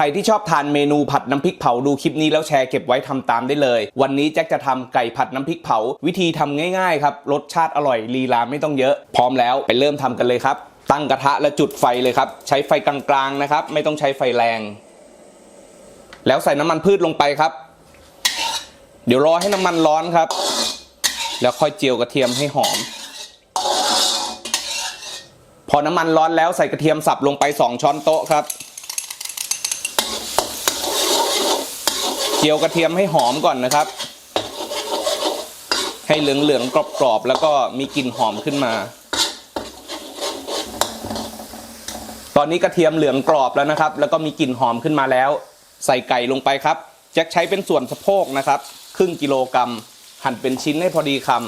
ใครที่ชอบทานเมนูผัดน้ำพริกเผาดูคลิปนี้แล้วแชร์เก็บไว้ทำตามได้เลย วันนี้แจ็คจะทำไก่ผัดน้ำพริกเผา วิธีทำง่ายๆครับรสชาติอร่อยลีลาไม่ต้องเยอะ พร้อมแล้วไปเริ่มทำกันเลยครับ ตั้งกระทะและจุดไฟเลยครับ ใช้ไฟกลางๆนะครับ ไม่ต้องใช้ไฟแรง แล้วใส่น้ำมันพืชลงไปครับ เดี๋ยวรอให้น้ำมันร้อนครับ แล้วค่อยเจียวกระเทียมให้หอมพอน้ำมันร้อนแล้วใส่กระเทียมสับลงไป 2 ช้อนโต๊ะครับ เจียวกระเทียมให้หอมก่อนนะครับ ให้เหลืองๆกรอบๆแล้วก็มีกลิ่นหอมขึ้นมา ตอนนี้กระเทียมเหลืองกรอบแล้วนะครับ แล้วก็มีกลิ่นหอมขึ้นมาแล้ว ใส่ไก่ลงไปครับแจ็คใช้เป็นส่วนสะโพกนะครับ ครึ่งกิโลกรัมหั่นเป็นชิ้นให้พอดีคำ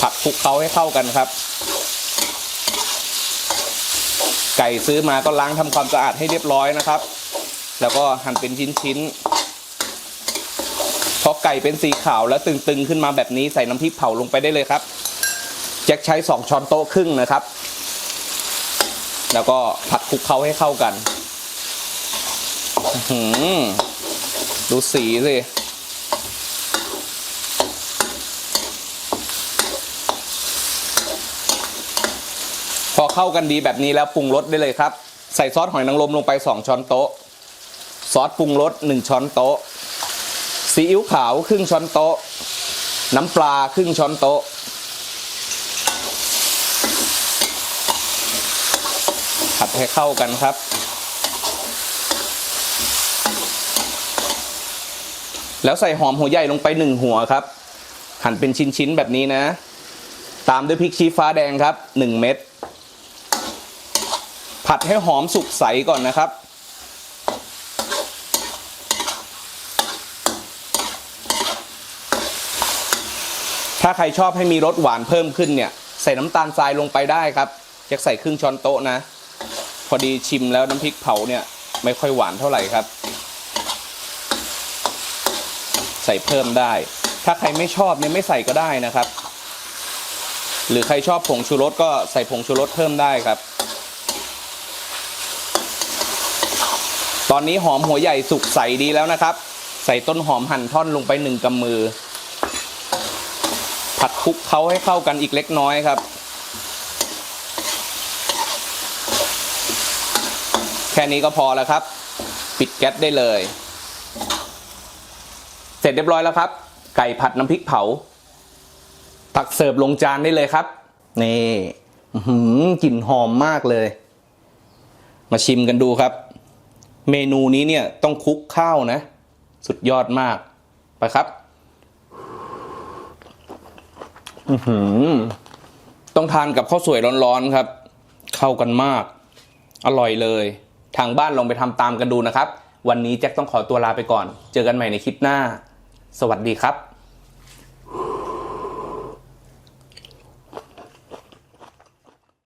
ผัดคลุกเคล้าให้เข้ากันครับไก่ซื้อมาก็ล้างทำความสะอาดให้เรียบร้อยนะครับ แล้วก็หั่นเป็นชิ้นๆพอไก่เป็นสีขาวแล้วตึงๆขึ้นมาแบบนี้ใส่น้ำพริกเผาลงไปได้เลยครับแจ็คใช้ 2 ช้อนโต๊ะครึ่งนะครับ แล้วก็ผัดคลุกเคล้าให้เข้ากันหือดูสีสิพอเข้ากันดีแบบนี้แล้วปรุงรสได้เลยครับ ใส่ซอสหอยนางรมลงไป 2 ช้อนโต๊ะ ซอสปรุงรส1ช้อนโต๊ะ ซีอิ๊วขาวครึ่งช้อนโต๊ะ น้ำปลาครึ่งช้อนโต๊ะ ผัดให้เข้ากันครับ แล้วใส่หอมหัวใหญ่ลงไปหนึ่งหัวครับ หั่นเป็นชิ้นๆ แบบนี้นะ ตามด้วยพริกชี้ฟ้าแดงครับ 1 เม็ดผัดให้หอมสุกใสก่อนนะครับ ถ้าใครชอบให้มีรสหวานเพิ่มขึ้นเนี่ย ใส่น้ำตาลทรายลงไปได้ครับจะใส่ครึ่งช้อนโต๊ะนะ พอดีชิมแล้วน้ำพริกเผาเนี่ย ไม่ค่อยหวานเท่าไหร่ครับ ใส่เพิ่มได้ ถ้าใครไม่ชอบเนี่ยไม่ใส่ก็ได้นะครับ หรือใครชอบผงชูรสก็ใส่ผงชูรสเพิ่มได้ครับ ตอนนี้หอมหัวใหญ่สุกใสดีแล้วนะครับ ใส่ต้นหอมหั่นท่อนลงไปหนึ่งกำมือ ผัดคลุกเขาให้เข้ากันอีกเล็กน้อยครับ แค่นี้ก็พอแล้วครับ ปิดแก๊สได้เลย เสร็จเรียบร้อยแล้วครับ ไก่ผัดน้ำพริกเผา ตักเสิร์ฟลงจานได้เลยครับ นี่หือกลิ่นหอมมากเลย มาชิมกันดูครับ เมนูนี้เนี่ยต้องคลุกข้าวนะ สุดยอดมาก ไปครับ อือหือ ต้องทานกับข้าวสวยร้อนๆครับ เข้ากันมาก อร่อยเลย ทางบ้านลองไปทำตามกันดูนะครับ วันนี้แจ็คต้องขอตัวลาไปก่อน เจอกันใหม่ในคลิปหน้า สวัสดีครับ